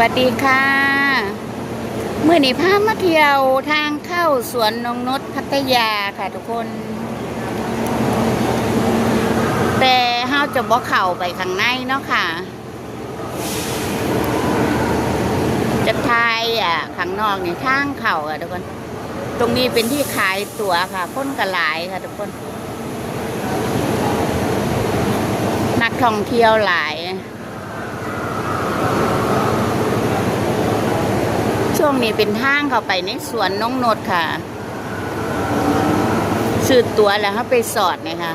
วัสดีค่ะ เมื่อนี้พามาเที่ยวทางเข้าสวนนงนุชพัทยาค่ะทุกคน แต่เฮาจะบ่เข้าไปข้างในเนาะค่ะ จะทายอะข้างนอกนี่ทางเข้าค่ะทุกคน ตรงนี้เป็นที่ขายตั๋วค่ะคนกระหลายค่ะทุกคน นักท่องเที่ยวหลาย ช่วงนี้เป็นทางเข้าไปในสวนน้องนดค่ะซื้อตัวแล้วเขาไปสอดนะคะ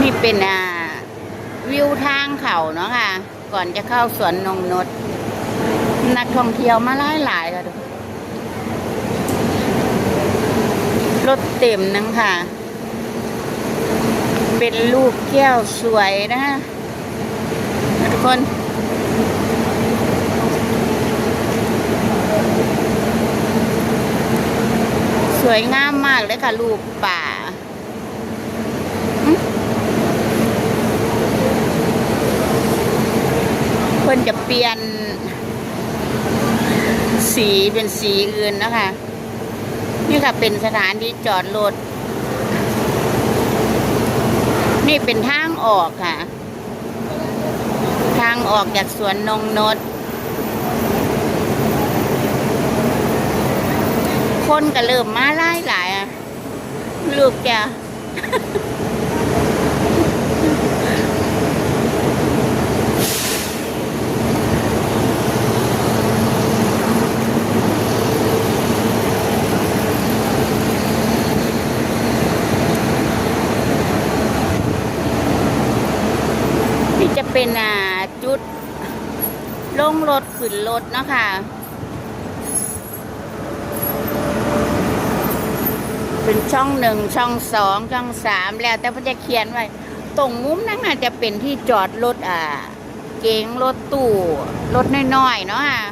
นี่เป็นอ่าวิวทางเขาเนาะค่ะ ก่อนจะเข้าสวนนงนด นักท่องเที่ยวมาหลายหลายๆค่ะทุกคนรถเต็มนังค่ะ เป็นลูกแก้วสวยนะคะ คน สวยงามมากเลยค่ะรูปป่าเพิ่นจะเปลี่ยน สีเป็นสีอื่นนะคะ นี่ค่ะเป็นสถานที่จอดรถนี่เป็นทางออกค่ะ ทางออกจากสวนนงนดคนก็เริ่มมาไล่หลายอะลูกแกนี่จะเป็นอ่า ลงรถขึ้นรถเนาะค่ะเป็นช่องหนึ่งช่องสองช่องสามแล้วแต่มันจะเขียนไว้ตรงมุมนั้นน่าจจะเป็นที่จอดรถอ่า เก๋งรถตู้รถน้อยๆเนาะค่ะ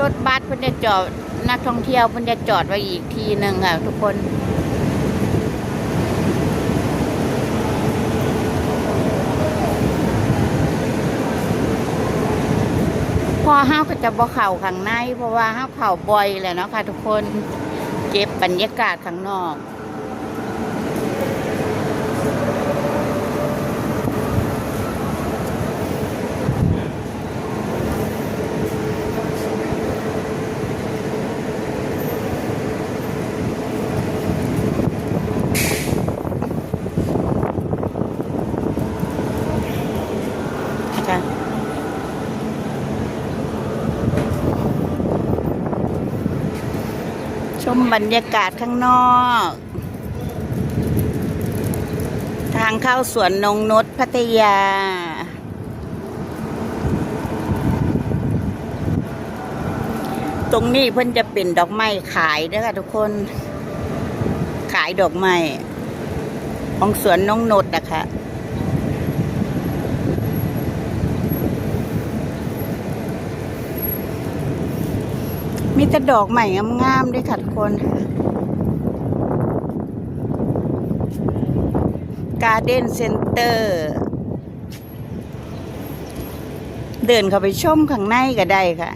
รถบัสเพิ่นจะจอดนักท่องเที่ยวเพิ่นจะจอดไว้อีกทีหนึ่งค่ะทุกคน อห้าวก็จะบ่เข่าข้างใน เพราะว่าห้าวเข่าบ่อยแหละเนาะค่ะทุกคน เก็บบรรยากาศข้างนอก มบรรยากาศข้างนอก ทางเข้าสวนนงนุชพัทยา ตรงนี้เพิ่นจะเป็นดอกไม้ขายเด้วยค่ะทุกคน ขายดอกไม้ของสวนนงนุชนะคะ มีแต่ดอกใหม่งามๆด้วยค่ะทุกคน การ์เด้นเซ็นเตอร์ เดินเข้าไปชมข้างในก็ได้ค่ะ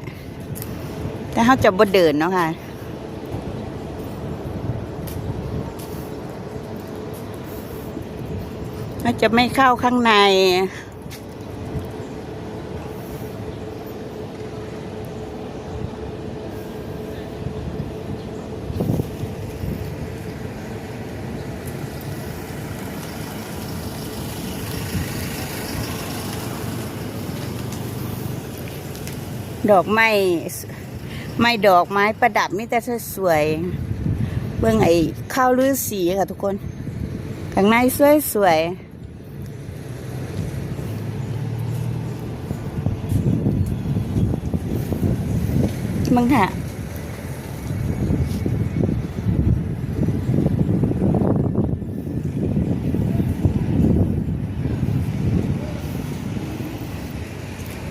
แต่เขาจะบ่เดินเนาะค่ะเขาจะไม่เข้าข้างใน ดอกไม้ไม้ดอกไม้ประดับมีแต่สวยๆเบื้องไอ้ข้าวลือสีค่ะทุกคนข้างในสวยๆมึงค่ะ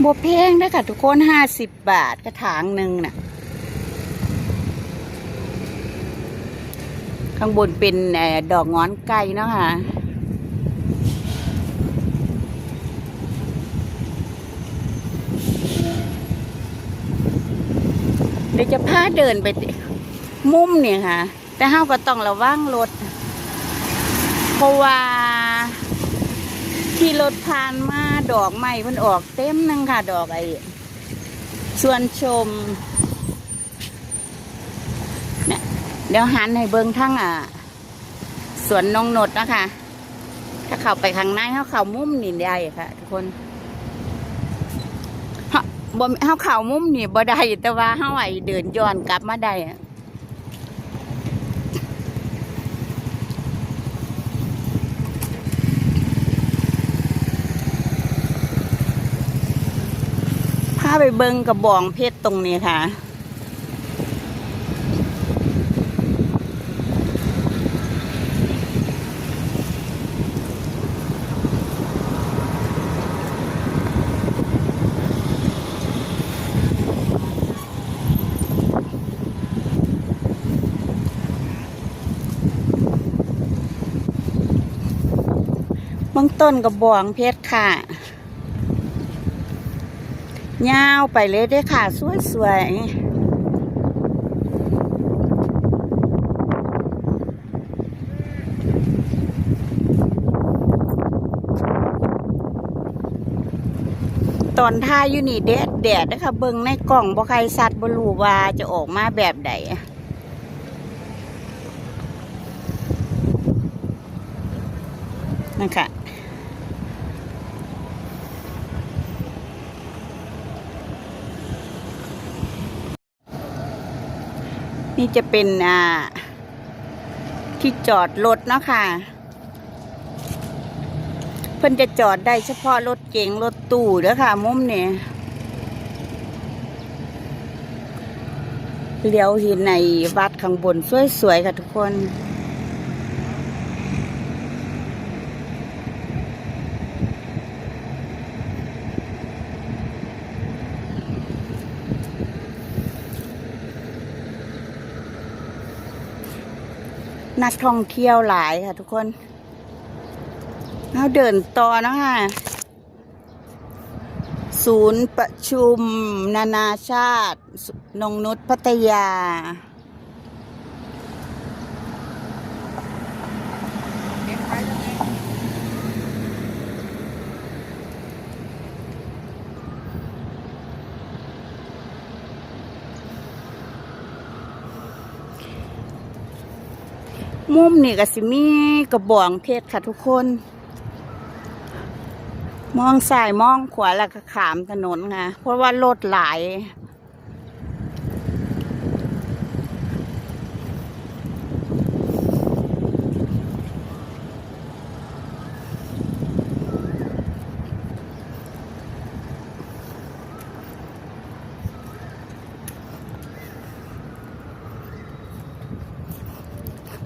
บัวแพงนะค่ะ ทุกคนห้าสิบบาทกระถางหนึ่งน่ะ ข้างบนเป็นดอกงอนไก่เนาะค่ะเดี๋ยวจะพาเดินไปมุมเนี่ยค่ะ แต่เฮาก็ต้องระวังรถ เพราะว่าที่รถผ่านมา ดอกไม้มันออกเต็มนึงค่ะ ดอกไอ้ส่วนชมเนี่ยเดี๋ยวหันให้เบิ้งทั้งอะสวนนงนดนะคะ ถ้าเข้าไปข้างในเขาเข้ามุมนี่ได้ค่ะ ทุกคนเฮาบ่เขาเข้ามุมนี่บ่ได้แต่ว่าเขาไอ้เดินย้อนกลับมาได้าไปเบิงกระบองเพชรตรงนี้ค่ะ เบื้องต้นกระบองเพชรค่ะ ยาวไปเลยเด้ค่ะ สวยๆตอนท่ายอยู่นี่แดดแดดนะคะเบิงในกล่องบ่ใครสัตว์บ่รูว่าจะออกมาแบบใดนั่นค่ะ นี่จะเป็นอ่า ที่จอดรถเนาะค่ะ เพิ่นจะจอดได้เฉพาะรถเก๋งรถตู้เด้อค่ะ มุมเนี่ยเลี้ยวเห็นในวัดข้างบนสวยๆค่ะทุกคน นักท่องเที่ยวหลายค่ะทุกคนเราเดินต่อนะคะศูนย์ประชุมนานาชาติ นงนุษพัทยา มุมนี่ก็สิมีกระบองเพชรค่ะทุกคน มองซ้ายมองขวาแล้วก็ขามถนนค่ะ เพราะว่ารถหลาย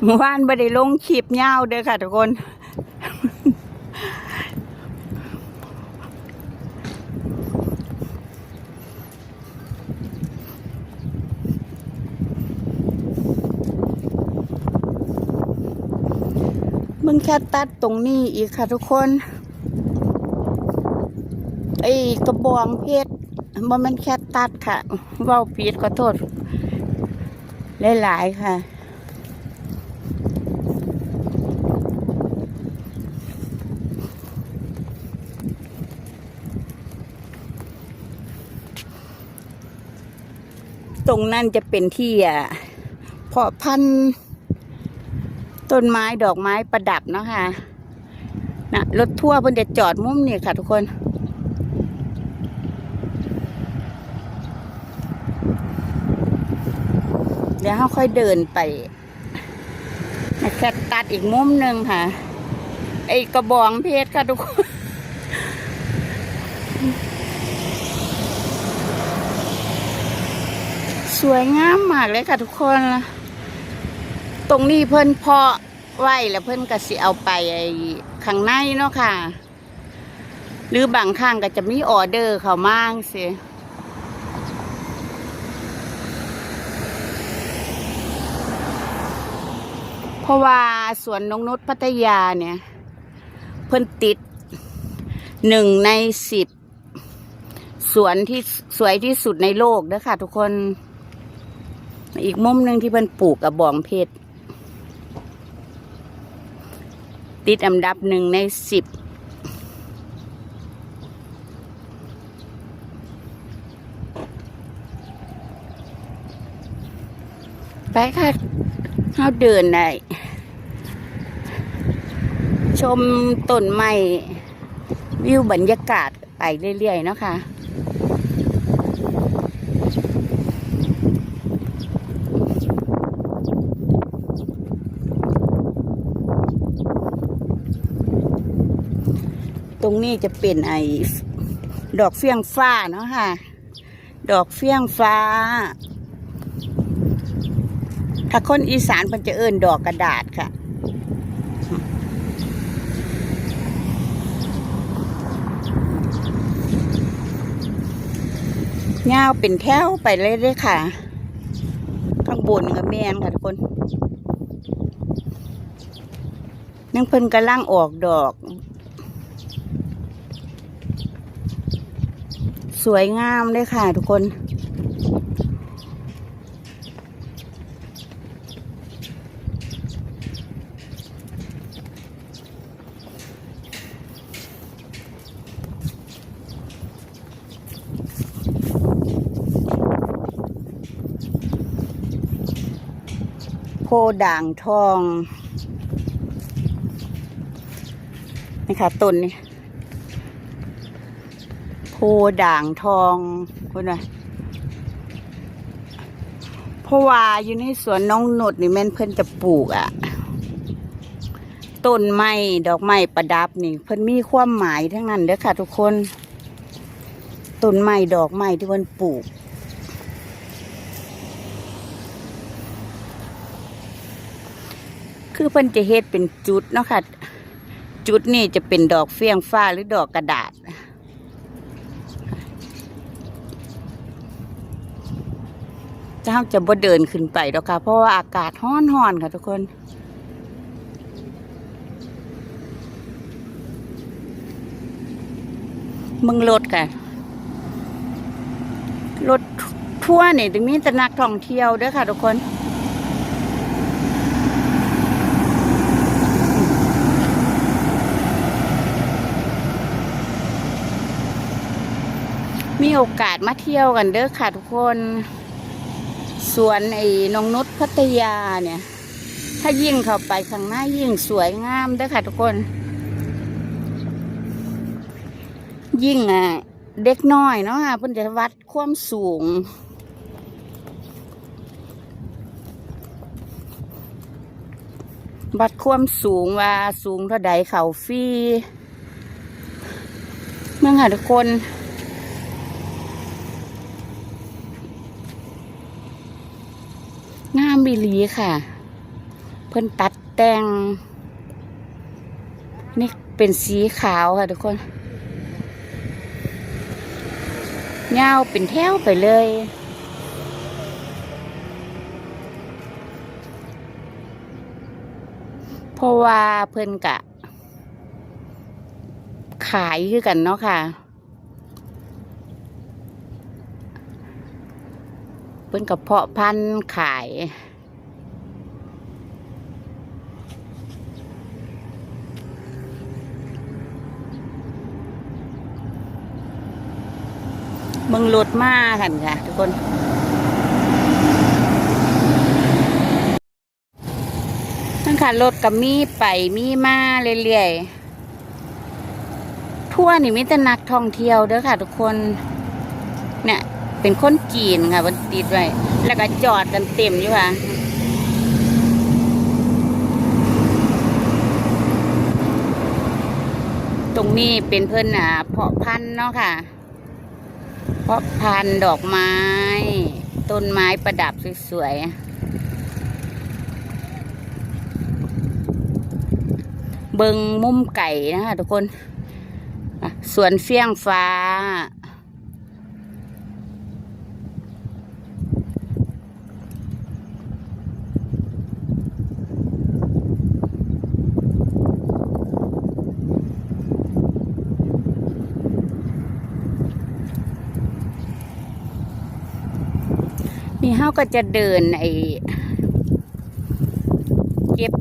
หมู่บ้านไม่ได้ลงคลิปยาวเด้อค่ะทุกคน มึงแค่ตัดตรงนี้อีกค่ะทุกคน ไอ้กระบองเพชรมันแค่ตัดค่ะ เว่าปีดขอโทษ หลาย ๆ ค่ะ ตรงนั้นจะเป็นที่อะเพาะพันธุ์ต้นไม้ดอกไม้ประดับนะคะนะรถทั่วร์เพิ่นจะจอดมุมนี่ค่ะทุกคน เดี๋ยวเราค่อยเดินไปแค่ตัดอีกมุมหนึ่งค่ะ ไอ้กระบองเพชรค่ะทุกคน สวยงามมากเลยค่ะทุกคน ตรงนี้เพิ่นเพาะไว้แล้วเพิ่นก็สิเอาไปข้างในเนาะค่ะ หรือบางครั้งก็จะมีออเดอร์เขามางสิเพราะว่าสวนนงนุชพัทยาเนี่ย เพิ่นติดหนึ่งในสิบสวนที่สวยที่สุดในโลกเด้อค่ะทุกคน อีกมุมหนึ่งที่เพิ่นปลูกกับบองเพชรติดอันดับหนึ่งในสิบไปค่ะเราเดินได้ ชมต้นไม้วิวบรรยากาศไปเรื่อยๆเนาะค่ะ รงนี้จะเป็นไอ้ดอกเฟี้ยงฟ้าเนาะค่ะ ดอกเฟี้ยงฟ้า ถ้าคนอีสานมันจะเอิ้นดอกกระดาษค่ะ ยาวเป็นแถวไปเลยเลยค่ะ ข้างบนกับแมนค่ะทุกคนยังเพิ่นกำลังออกดอก สวยงามเลยค่ะทุกคน โพด่างทอง นี่ค่ะต้นนี่ โพด่างทองคุณน่ะเพราะว่าอยู่ในสวนน้องหนดนี่แม่นเพิ่นจะปลูกอะ่ะต้นไม้ดอกไม้ประดับนี่ เพิ่นมีความหมายทั้งนั้นเด้อค่ะ ทุกคนต้นไม้ดอกไม้ที่เพิ่นปลูกคือเพิ่นจะเฮ็ดเป็นจุดเนาะค่ะ จุดนี่จะเป็นดอกเฟี้ยงฟ้าหรือดอกกระดาษ เจ้าจะบ่เดินขึ้นไปดอกค่ะ เพราะว่าอากาศร้อนๆค่ะทุกคน มึงรถค่ะ รถทัวร์นี่จะมีแต่นักท่องเที่ยวเด้อค่ะทุกคนมีโอกาสมาเที่ยวกันเด้อค่ะทุกคน สวนไอ้นงนุชพัทยาเนี่ย ถ้ายิ่งเข้าไปข้างหน้ายิ่งสวยงามด้อค่ะทุกคน ยิ่งอะเด็กน้อยเนาะค่ะเพิ่นจะวัดความสูง วัดความสูงว่าสูงเท่าใดเขาฟรีเมื่อค่ะทุกคน มิลีค่ะ เพิ่นตัดแต่ง นี่เป็นสีขาวค่ะทุกคนเงาเป็นแถวไปเลย เพราะว่าเพิ่นกะ ขายคือกันเนาะค่ะเพิ่นกับเพาะพันธุ์ขาย มึงรถมากันค่ะ ทุกคน นั่นค่ะรถกับมีไปมีมาเรื่อยๆ ทั่วนี่มีแต่นักท่องเที่ยวเด้อค่ะ ทุกคน เนี่ยเป็นคนจีนค่ะมันติดไว้ แล้วก็จอดกันเต็มอยู่ค่ะตรงนี้เป็นเพื่อนอะเพาะพันธุ์เนาะค่ะ เพาะพันดอกไม้ ต้นไม้ประดับสวยๆ เบิงมุมไก่นะคะทุกคน สวนเฟี้ยงฟ้า นี่เฮาก็จะเดินไอเก็บ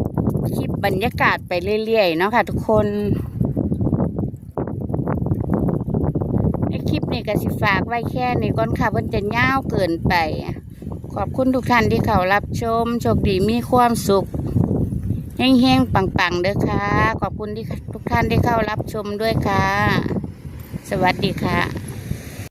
คลิปบรรยากาศไปเรื่อยๆเนาะค่ะ ทุกคน ในคลิปนี้ก็สิฝากไว้แค่นี้ก่อนค่ะเพิ่นจะยาวเกินไป ขอบคุณทุกท่านที่เขารับชม โชคดีมีความสุขเฮงๆปังๆเด้อค่ะ ขอบคุณที่ทุกท่านที่เข้ารับชมด้วยค่ะ สวัสดีค่ะ